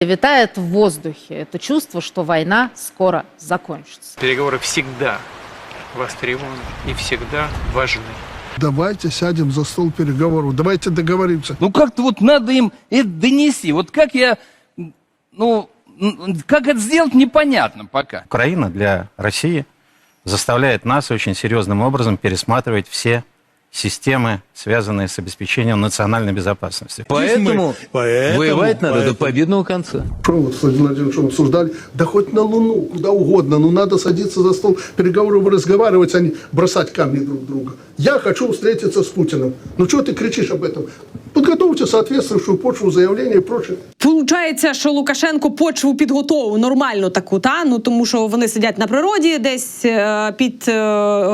Витает в воздухе это чувство, что война скоро закончится. Переговоры всегда востребованы и всегда важны. Давайте сядем за стол переговоров, давайте договоримся. Ну как-то вот надо им это донести. Вот как я, ну, как это сделать, непонятно пока. Украина для России заставляет нас очень серьезным образом пересматривать все системы, связанные с обеспечением национальной безопасности. Поэтому, Поэтому- воевать надо поэтому. до победного конца. Что вот с Владимиром Владимировичем обсуждали? Да хоть на Луну, куда угодно, но надо садиться за стол переговоров и разговаривать, а не бросать камни друг друга. Я хочу встретиться с Путиным. Ну что ты кричишь об этом? Подготовьте соответствующую почву заявления и прочее. Получається, що Лукашенко почву підготовив нормальну таку, та ну тому що вони сидять на природі, десь е, під е,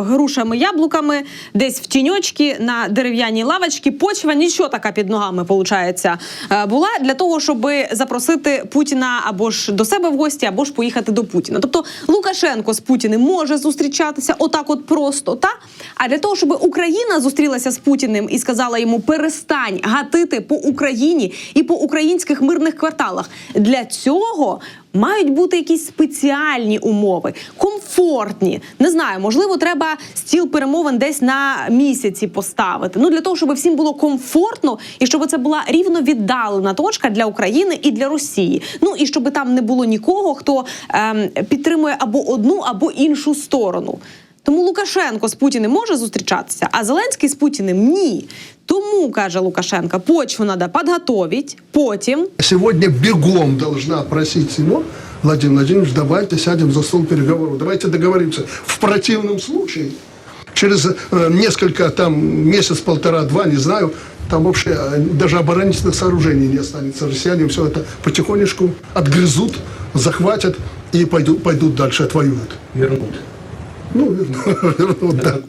грушами, яблуками, десь в тіньочки на дерев'яній лавочці. Почва нічого така під ногами, получається, е, була для того, щоб запросити Путіна або ж до себе в гості, або ж поїхати до Путіна. Тобто Лукашенко з Путіним може зустрічатися отак, от просто та а для того, щоб Україна зустрілася з Путіним і сказала йому перестань гатити по Україні і по українських мирних кварталах. Для цього мають бути якісь спеціальні умови, комфортні. Не знаю, можливо, треба стіл перемовин десь на місяці поставити. Ну для того, щоб всім було комфортно і щоб це була рівно віддалена точка для України і для Росії. Ну і щоб там не було нікого, хто ем, підтримує або одну, або іншу сторону. Тому Лукашенко з Путіним може зустрічатися, а Зеленський з Путіним ні. Тому каже Лукашенко, почву треба підготовити, потім Сегодня бегом должна просить его, Владимир Владимирович, давайте сядем за стол переговоров, давайте договоримся. В противном случае, через э, несколько, там, месяц, полтора, два, не знаю, там вообще э, даже оборонительных сооружений не останется. Россияне все это потихонечку отгрызут, захватят и пойдут, пойдут дальше, отвоюют. Вернуть. Ну, вернут, вернут, да.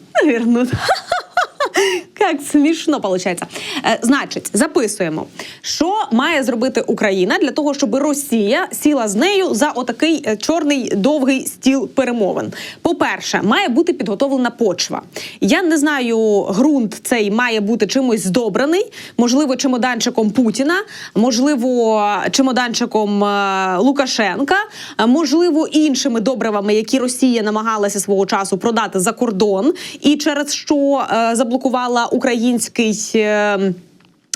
Як смішно виходить. Е, значить, записуємо, що має зробити Україна для того, щоб Росія сіла з нею за отакий е, чорний довгий стіл перемовин. По-перше, має бути підготовлена почва. Я не знаю, ґрунт цей має бути чимось здобраний, можливо, чемоданчиком Путіна, можливо, чемоданчиком е, Лукашенка, можливо, іншими добривами, які Росія намагалася свого часу продати за кордон, і через що заблокувала український. е,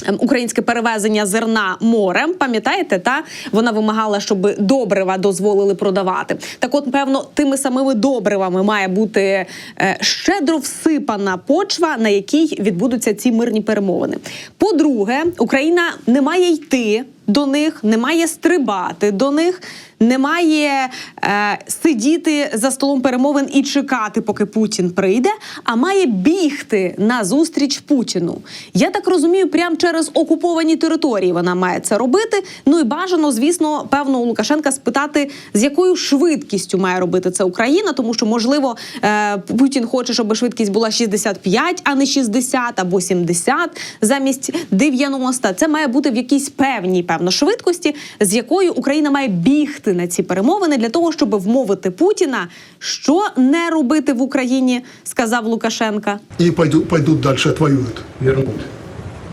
ем, Українське перевезення зерна морем, пам'ятаєте, та вона вимагала, щоб добрива дозволили продавати. Так, от, певно, тими самими добривами має бути е, щедро всипана почва, на якій відбудуться ці мирні перемовини. По-друге, Україна не має йти до них, не має стрибати до них, не має е, сидіти за столом перемовин і чекати, поки Путін прийде, а має бігти на зустріч Путіну. Я так розумію, прямо через окуповані території вона має це робити. Ну і бажано, звісно, певно, у Лукашенка спитати, з якою швидкістю має робити це Україна, тому що можливо е, Путін хоче, щоб швидкість була 65, а не 60 або 70 замість 90. Це має бути в якійсь певній певно швидкості, з якою Україна має бігти на ці перемовини для того, щоб вмовити Путіна, що не робити в Україні, сказав Лукашенка. И пойдут, пойдут дальше, отвоюют. Вернуть.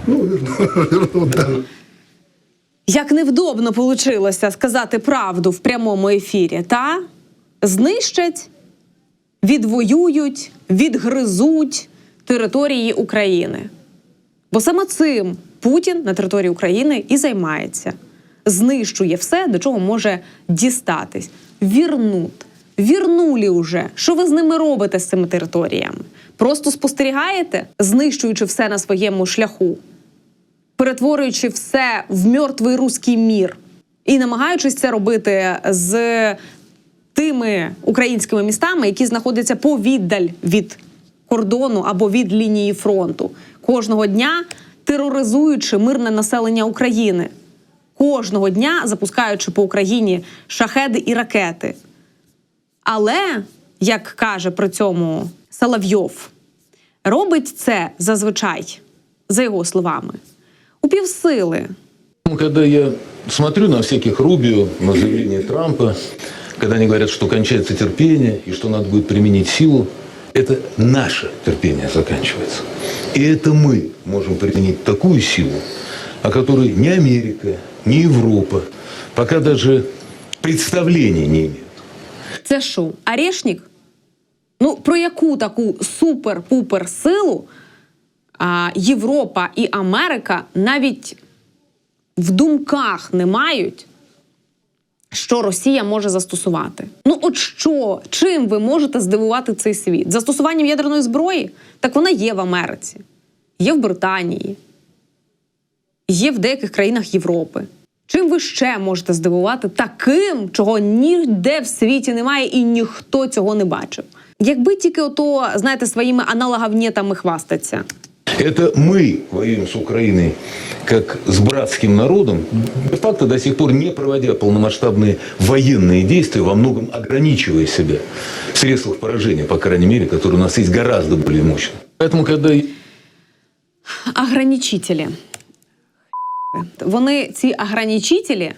Ну, вернут, вернут, да. Як невдобно получилося сказати правду в прямому ефірі, та знищать, відвоюють, відгризуть території України. Бо саме цим Путін на території України і займається. Знищує все, до чого може дістатись. Вірнут. Вірнулі уже. Що ви з ними робите з цими територіями? Просто спостерігаєте, знищуючи все на своєму шляху перетворюючи все в мертвий руський мір і намагаючись це робити з тими українськими містами, які знаходяться повіддаль від кордону або від лінії фронту, кожного дня тероризуючи мирне населення України, кожного дня запускаючи по Україні шахеди і ракети. Але, як каже при цьому Соловйов, робить це зазвичай, за його словами, у півсили. Когда я смотрю на всяких Рубио, на заявление Трампа, когда они говорят, что кончается терпение и что надо будет применить силу, это наше терпение заканчивается. И это мы можем применить такую силу, о которой ни Америка, ни Европа, пока даже представления не имеют. Це що, Орешник? Ну, про яку таку супер-пупер силу а, Європа і Америка навіть в думках не мають, Що Росія може застосувати. Ну, от що, чим ви можете здивувати цей світ? Застосуванням ядерної зброї? Так вона є в Америці, є в Британії, є в деяких країнах Європи. Чим ви ще можете здивувати таким, чого ніде в світі немає і ніхто цього не бачив? Якби тільки ото, знаєте, своїми аналоговнєтами хвастаться. Это мы воюем с Украиной как с братским народом, де-факто до сих пор не проводя полномасштабные военные действия, во многом ограничивая себя в средствах поражения, по крайней мере, которые у нас есть гораздо более мощные. Поэтому, когда Ограничителі. Вони ці ограничителі,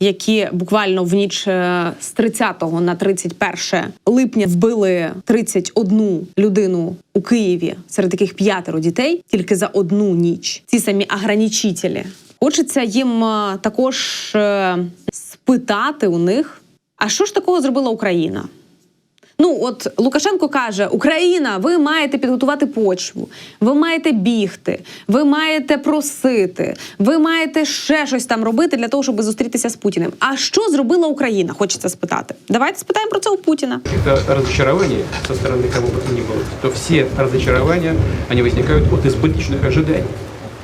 Які буквально в ніч е, з 30 на 31 липня вбили 31 людину у Києві, серед яких п'ятеро дітей, тільки за одну ніч. Ці самі ограничителі. Хочеться їм е, також е, спитати у них, а що ж такого зробила Україна? Ну, от Лукашенко каже: Україна, ви маєте підготувати почву, ви маєте бігти, ви маєте просити, ви маєте ще щось там робити для того, щоб зустрітися з Путіним. А що зробила Україна? Хочеться спитати. Давайте спитаємо про це у Путіна. каких-то разочарований со стороны кого бы то ни было, то все разочарования, они возникают от избыточных ожиданий.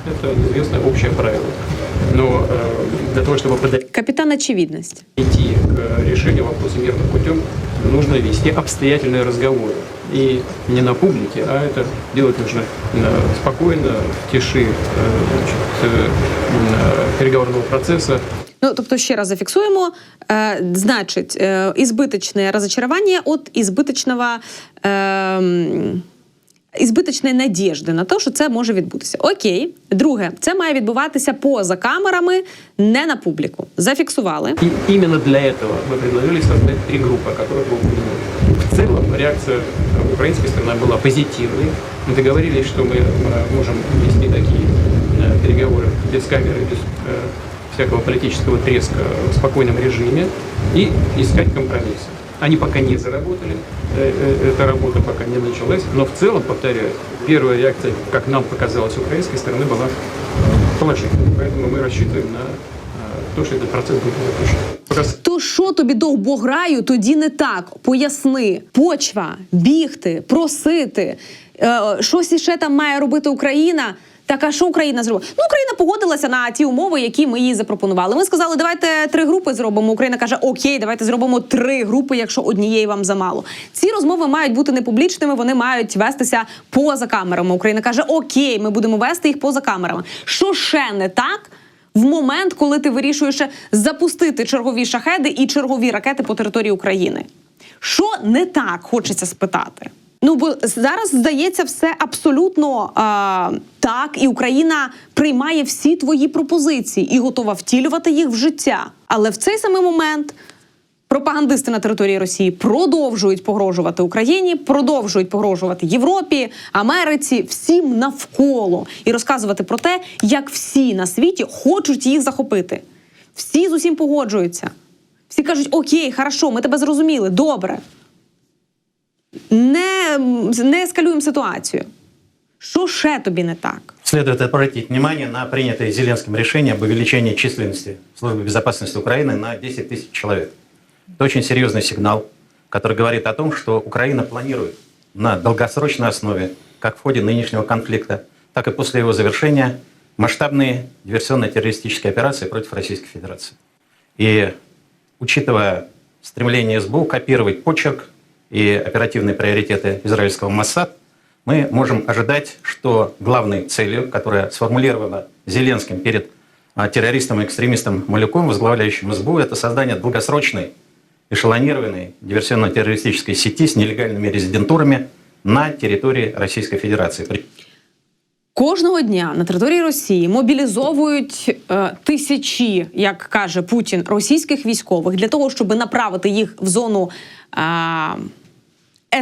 Это известное общее правило. Но э, для того, чтобы подойти Капітан очевидність. к решению вопроса мирным путем, нужно вести обстоятельные разговоры. И не на публике, а это делать нужно э, спокойно, в тиши э, значит, э, э, переговорного процесса, Ну, тобто, ще раз зафіксуємо. Е, значить, е, ізбиточне розочарування от ізбиточного. Е, м, Ізбиточної надіжди на те, що це може відбутися. Окей, друге, це має відбуватися поза камерами, не на публіку. Зафіксували. И именно для этого мы предложили создать три группы, о которых вы упомянули. В целом реакция э, украинской стороны была позитивной. Мы договорились, что мы э, можем вести такие э, переговоры без камеры, без э, всякого политического треска в спокойном режиме и искать компромиссы. Они пока не заработали, э, э, эта работа пока не началась, но в целом, повторяю, первая реакция, как нам показалось, украинской стороны была э, положительной. Поэтому мы рассчитываем на э, то, что этот процесс будет запущен. Пока с- То що тобі довбограю, тоді не так. Поясни, почва, бігти, просити. Е, щось іще там має робити Україна. Так, а що Україна зробила? Ну, Україна погодилася на ті умови, які ми їй запропонували. Ми сказали, давайте три групи зробимо. Україна каже, окей, давайте зробимо три групи, якщо однієї вам замало. Ці розмови мають бути не публічними, вони мають вестися поза камерами. Україна каже, окей, ми будемо вести їх поза камерами. Що ще не так? в момент, коли ти вирішуєш запустити чергові шахеди і чергові ракети по території України. Що не так хочеться спитати? Ну бо зараз здається все абсолютно а, так, і Україна приймає всі твої пропозиції і готова втілювати їх в життя. Але в цей самий момент пропагандисти на території Росії продовжують погрожувати Україні, продовжують погрожувати Європі, Америці, всім навколо і розказувати про те, як всі на світі хочуть їх захопити. Всі з усім погоджуються. Всі кажуть: Окей, хорошо, ми тебе зрозуміли, добре Не, не ескалюємо ситуацію. Що ще тобі не так? Следует обратить внимание на принятое Зеленским решение об увеличении численности Службы безопасности Украины на 10 тысяч человек. Это очень серьезный сигнал, который говорит о том, что Украина планирует на долгосрочной основе, как в ходе нынешнего конфликта, так и после его завершения, масштабные диверсионно-террористические операции против Российской Федерации. И учитывая стремление СБУ копировать почерк и оперативные приоритеты израильского Моссад, мы можем ожидать, что главной целью, которая сформулирована Зеленским перед а, террористом и экстремистом Малюком, возглавляющим СБУ, это создание долгосрочной эшелонированной диверсионно-террористической сети с нелегальными резидентурами на территории Российской Федерации. При- Кожного дня на території Росії мобілізовують е, тисячі, як каже Путін, російських військових для того, щоб направити їх в зону е,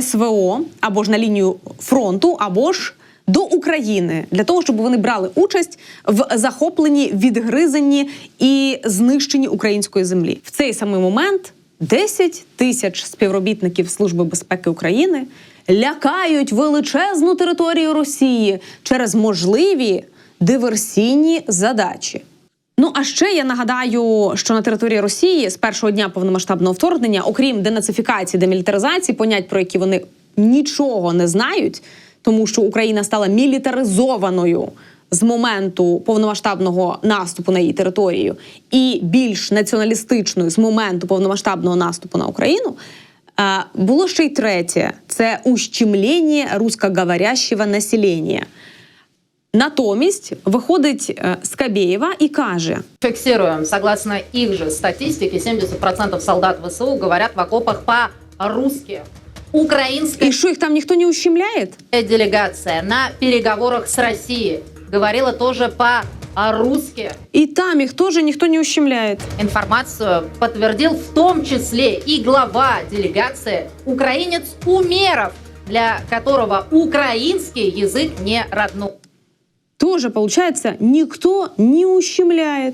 СВО або ж на лінію фронту, або ж до України для того, щоб вони брали участь в захопленні, відгризанні і знищенні української землі. В цей самий момент 10 тисяч співробітників Служби безпеки України лякають величезну територію Росії через можливі диверсійні задачі. Ну а ще я нагадаю, що на території Росії з першого дня повномасштабного вторгнення, окрім денацифікації, демілітаризації, понять про які вони нічого не знають, тому що Україна стала мілітаризованою з моменту повномасштабного наступу на її територію, і більш націоналістичною з моменту повномасштабного наступу на Україну. е, Було ще й третє: це ущемлення русскоговорящего населення. Натомість виходить е, Скабєєва і каже: Фиксируем, согласно их же статистике, 70% солдат ВСУ говорят в окопах по-русски. Украинская і що їх там ніхто не ущемляє? делегация на переговорах с Россией говорила тоже по-русски. І там їх теж ніхто не ущемляє. Информацию подтвердил в том числе и глава делегации, украинец Умеров, для которого украинский язык не родной. Тоже, получается, ніхто не ущемляє.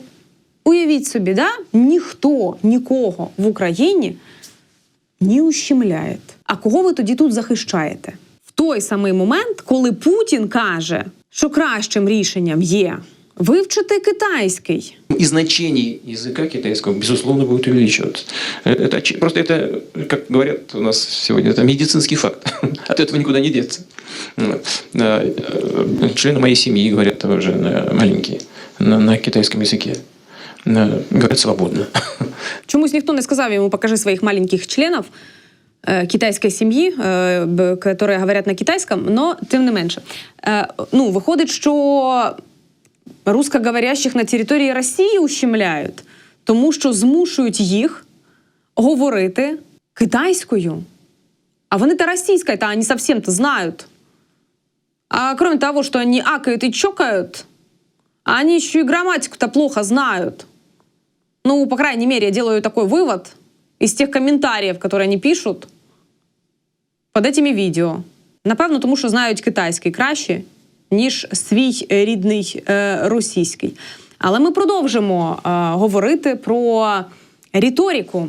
Уявіть собі, да? ніхто нікого в Україні не ущемляє. А кого ви тоді тут захищаєте? В той самий момент, коли Путін каже, що кращим рішенням є вивчити китайський. и значение языка китайского, безусловно, будет увеличиваться. Э, Это, очи- просто это, как говорят у нас сегодня, это медицинский факт. От этого никуда не деться. Вот. Э, э, Члены моей семьи говорят тоже на- маленькие на, на китайском языке. Э, Говорят свободно. Чомусь ніхто не сказав йому, покажи своїх маленьких членів э, китайской семьи, э, б- которые говорят на китайском, но тим не менше. Е, ну, виходить, що русскоговорящих на території Росії ущемляють, тому що змушують їх говорити китайською. А вони-то російською-то они совсем-то знают. А кроме того, что они акают и чокают, они еще и грамматику-то плохо знают. Ну, по крайней мере, я делаю такой вывод из тех комментариев, которые они пишут під этими відео. Напевно, тому що знають китайський краще, ніж свій е, рідний е, російський. Але ми продовжимо е, говорити про риторику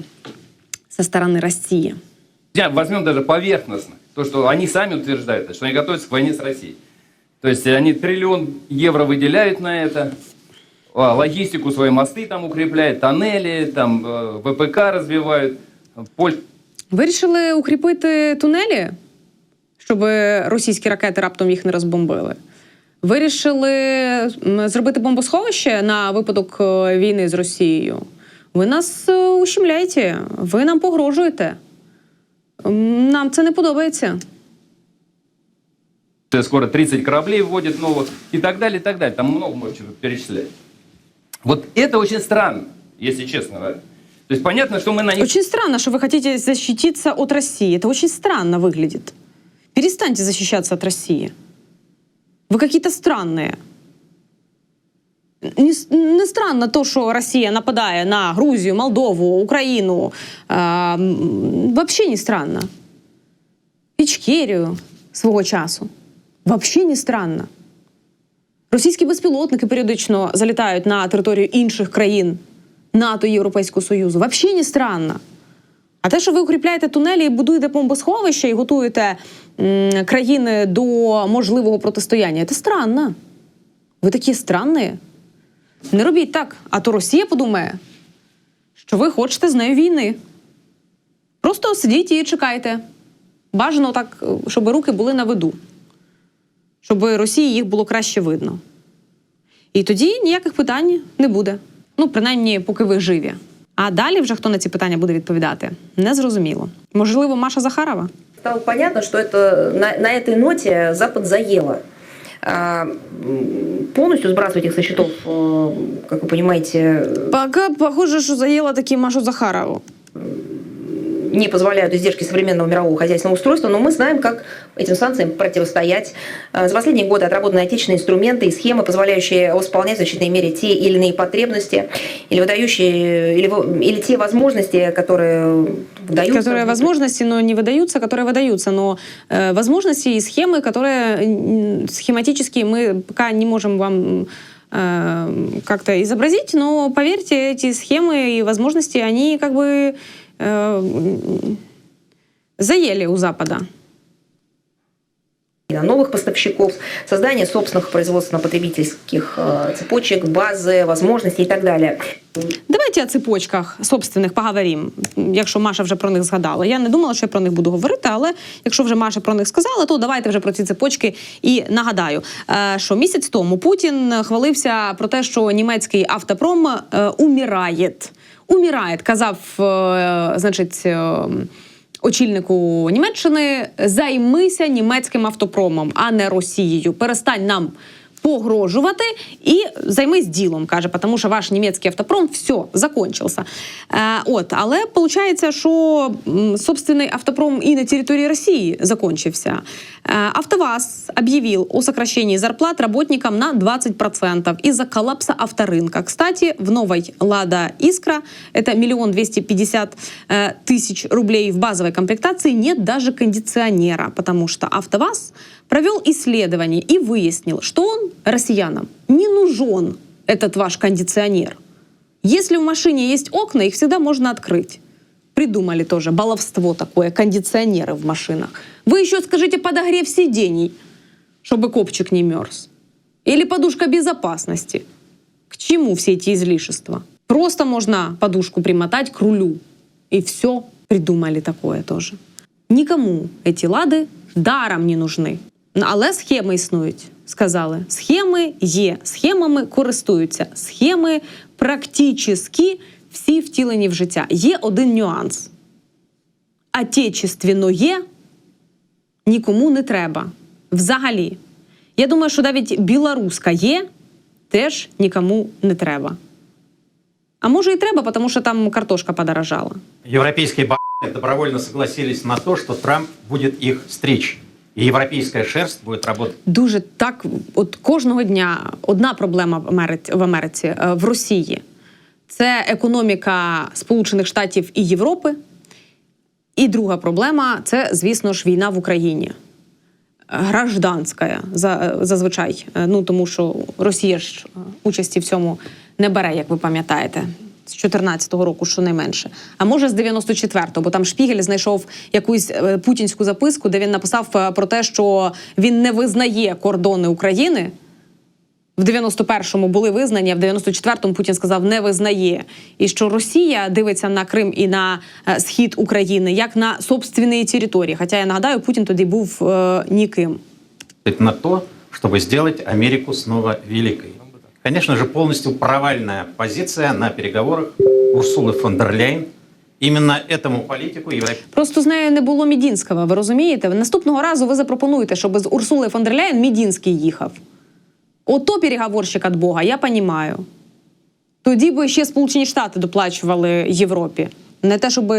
со сторони Росії. Я возьмем даже поверхностно, то, что они сами утверждают, что они готовятся к войне с Россией. То есть они триллион евро выделяют на это, а, логистику, свои мосты там укрепляют, тоннели, там э, ВПК развивают, Поль... Вирішили укріпити тунелі, щоб російські ракети раптом їх не розбомбили. Вирішили м, зробити бомбосховище на випадок е, війни з Росією. Ви нас е, ущемляєте, ви нам погрожуєте. М, Нам це не подобається. скоро 30 кораблей вводят новых и так далее, и так далее. Там много можно перечислять. Вот это очень странно, если честно. да. То есть понятно, что мы на них... Очень странно, что вы хотите защититься от России. Это очень странно выглядит. Перестаньте защищаться от России. Вы какие-то странные. Не, не странно то, що Росія нападає на Грузію, Молдову, Україну. М, вообще не странно. Ічкерію свого часу. Вообще не странно. Російські безпілотники періодично залітають на територію інших країн НАТО і Європейського Союзу. Вообще не странно. А те, що ви укріпляєте тунелі і будуєте бомбосховища і готуєте м, країни до можливого протистояння, це странно. Ви такі странні. Не робіть так, а то Росія подумає, що ви хочете з нею війни. Просто сидіть і чекайте. Бажано так, щоб руки були на виду, щоб Росії їх було краще видно. І тоді ніяких питань не буде. Ну, принаймні, поки ви живі. А далі вже хто на ці питання буде відповідати, не зрозуміло. Можливо, Маша Захарова. Стало понятно, что это на, на этой ноте Запад заело. А, м, полностью сбрасывать их со счетов, э, как вы понимаете, Пока похоже, що заїла таки Машу Захарову. Не позволяют издержки современного мирового хозяйственного устройства, но мы знаем, как этим санкциям противостоять. Э, За последние годы отработаны отечественные инструменты и схемы, позволяющие восполнять в значительной мере те или иные потребности или выдающие, или, или те возможности, которые выдаются. Которые возможности, но не выдаются, которые выдаются. Но э, возможности и схемы, которые схематически мы пока не можем вам э, как-то изобразить, но поверьте, эти схемы и возможности, они как бы заели у Запада. на новых поставщиков, создание собственных производственно-потребительских э, цепочек, базы, возможностей и так далее. Давайте о цепочках собственних поговоримо, якщо Маша вже про них згадала. Я не думала, що я про них буду говорити, але якщо вже Маша про них сказала, то давайте вже про ці цепочки і нагадаю, е, що місяць тому Путін хвалився про те, що німецький автопром е, умирає. Умирає, казав, е, значить. е, Очільнику Німеччини займися німецьким автопромом, а не Росією. Перестань нам погрожувати і займись ділом, каже, тому що ваш німецький автопром все, закончився. Е, от, але виходить, що м, собственний автопром і на території Росії закончився. Е, АвтоВАЗ объявил о сокращении зарплат работникам на 20% из-за коллапса авторынка. Кстати, в новой «Лада Искра» это миллион двести пятьдесят э, тысяч рублей в базовой комплектации нет даже кондиционера, потому что АвтоВАЗ провел исследование и выяснил, что он россиянам не нужен, этот ваш кондиционер. Если в машине есть окна, их всегда можно открыть. Придумали тоже баловство такое, кондиционеры в машинах. Вы еще скажите подогрев сидений, чтобы копчик не мерз. Или подушка безопасности. К чему все эти излишества? Просто можно подушку примотать к рулю. И все придумали такое тоже. Нікому ці лади даром не нужны. Але схеми існують, сказали. Схеми є, схемами користуються. Схеми практично всі втілені в життя. Є один нюанс. Отечественное нікому не треба. Взагалі. Я думаю, що навіть білоруська є, теж нікому не треба. А може і треба, тому що там картошка подорожала. Европейские б***ы добровольно согласились на то, что Трамп будет их стричь. И европейская шерсть будет работать. Дуже так, от кожного дня одна проблема в Америці, в Америці е, в Росії це економіка Сполучених Штатів і Європи. І друга проблема це, звісно ж, війна в Україні. Гражданська зазвичай. Е, Ну тому що Росія ж е, участі в цьому не бере, як ви пам'ятаєте. З 14-го року, щонайменше. А може з 94-го, бо там Шпігель знайшов якусь е, путінську записку, де він написав е, про те, що він не визнає кордони України. В 91-му були визнані, а в 94-му Путін сказав не визнає. І що Росія дивиться на Крим і на е, схід України як на собственні території. Хоча я нагадаю, Путін тоді був е, ніким. на то, чтобы сделать Америку снова великой. Конечно же, полностью провальная позиция на переговорах Урсулы фон дер Ляйн. Именно этому политику Европейский Просто з нею не було Мідінського. Ви розумієте? Наступного разу ви запропонуєте, щоб з Урсули фон дер Ляйн Мідінський їхав. Ото переговорщик від Бога, я розумію. Тоді би ще Сполучені Штати доплачували Європі. Не те, щоб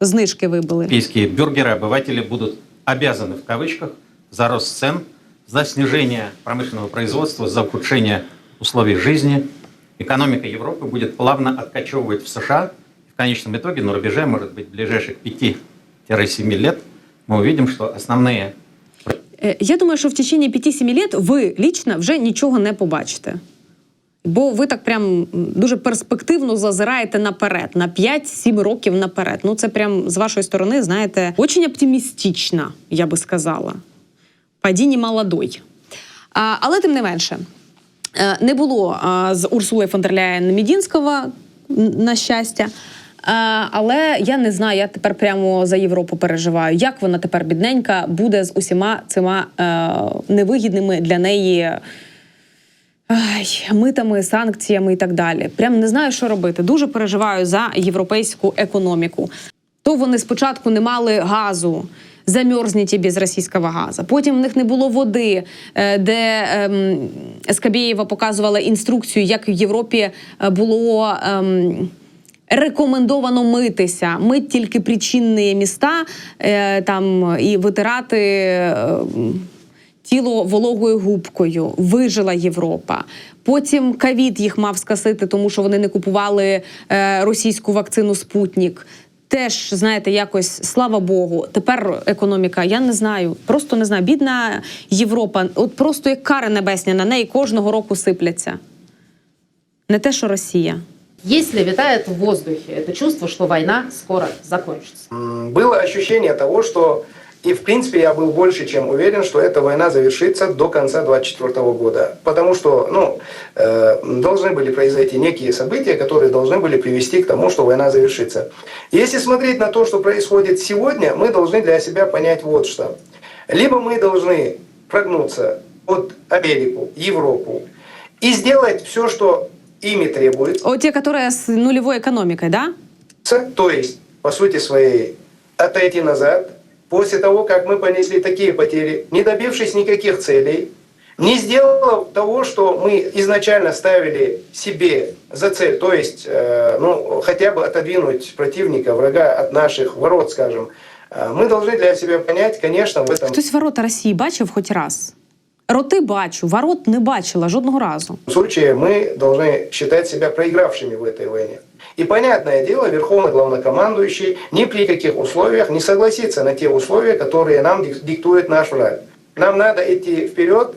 знижки вибили. бюргеры, обыватели будут обязаны, в кавычках, за рост цен, за снижение промышленного производства, за ухудшение условий жизни. Экономика Европы будет плавно откачевывать в США. В конечном итоге, на рубеже, может быть, ближайших 5-7 лет, мы увидим, что основные Е, Я думаю, що в течение 5-7 лет ви лічно вже нічого не побачите. Бо ви так прям м, дуже перспективно зазираєте наперед, на 5-7 років наперед. Ну, це прям з вашої сторони, знаєте, очень оптимістично, я би сказала. Падінні молодой. А, але тим не менше, е, не було з Урсулою фон Мідінського, на щастя. Але я не знаю, я тепер прямо за Європу переживаю. Як вона тепер бідненька буде з усіма цими е, невигідними для неї ай, митами, санкціями і так далі. Прям не знаю, що робити. Дуже переживаю за європейську економіку. То вони спочатку не мали газу. Замерзніть без російського газу. Потім в них не було води, е, де Скабєєва показувала інструкцію, як в Європі е, було рекомендовано митися, мить тільки причинні міста е, там і витирати. Е, тіло вологою губкою, вижила Європа. Потім ковід їх мав скасити, тому що вони не купували е, російську вакцину Спутнік. Теж, знаєте, якось слава Богу. Тепер економіка, я не знаю, просто не знаю. Бідна Європа, от просто як кара небесня на неї кожного року сипляться. Не те, що Росія. Если витает в воздухе это чувство, что война скоро закончится? Было ощущение того, что и в принципе я был больше чем уверен, что эта война завершится до конца 2024 года. Потому что ну, э, должны были произойти некие события, которые должны были привести к тому, что война завершится. Если смотреть на то, что происходит сегодня, мы должны для себя понять вот что. Либо мы должны прогнуться под Америку, Европу и сделать все, что ими требуется, О, те, которые с нулевой экономикой, да? то есть, по сути своей, отойти назад, после того, как мы понесли такие потери, не добившись никаких целей, не сделав того, что мы изначально ставили себе за цель, то есть, э, ну, хотя бы отодвинуть противника, врага от наших ворот, скажем, э, мы должны для себя понять, конечно, в этом Хтось ворота Росії бачив хоч раз. Роти бачу, ворот не бачила жодного разу. случае мы должны считать себя проигравшими в этой войне. И понятное дело, Верховный Главнокомандующий ни при каких условиях не согласится на те условия, которые нам дик- диктует наш враг. Нам надо идти вперед,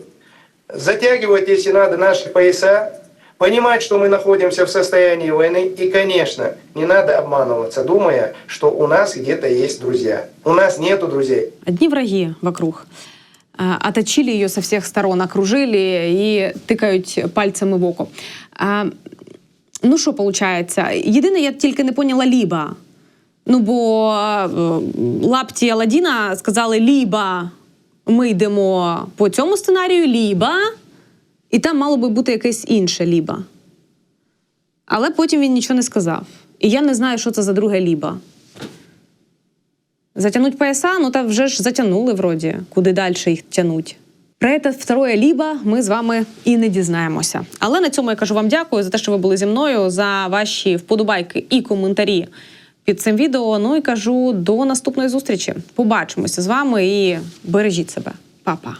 затягивать, если надо, наши пояса, понимать, что мы находимся в состоянии войны. И, конечно, не надо обманываться, думая, что у нас где-то есть друзья. У нас нету друзей. Одни враги вокруг. А, Оточили ее со всех сторон, окружили і тикають пальцями в око. Ну що виходить? Єдине, я тільки не поняла ліба. Ну, бо е, лапті Аладдіна сказали ліба. Ми йдемо по цьому сценарію, ліба, і там мало би бути якесь інше ліба. Але потім він нічого не сказав. І я не знаю, що це за друге ліба. Затянуть пояса, ну та вже ж затягнули вроді, куди далі їх тянуть. Про це второе либо ми з вами і не дізнаємося. Але на цьому я кажу вам дякую за те, що ви були зі мною, за ваші вподобайки і коментарі під цим відео. Ну і кажу до наступної зустрічі. Побачимося з вами і бережіть себе. Па-па.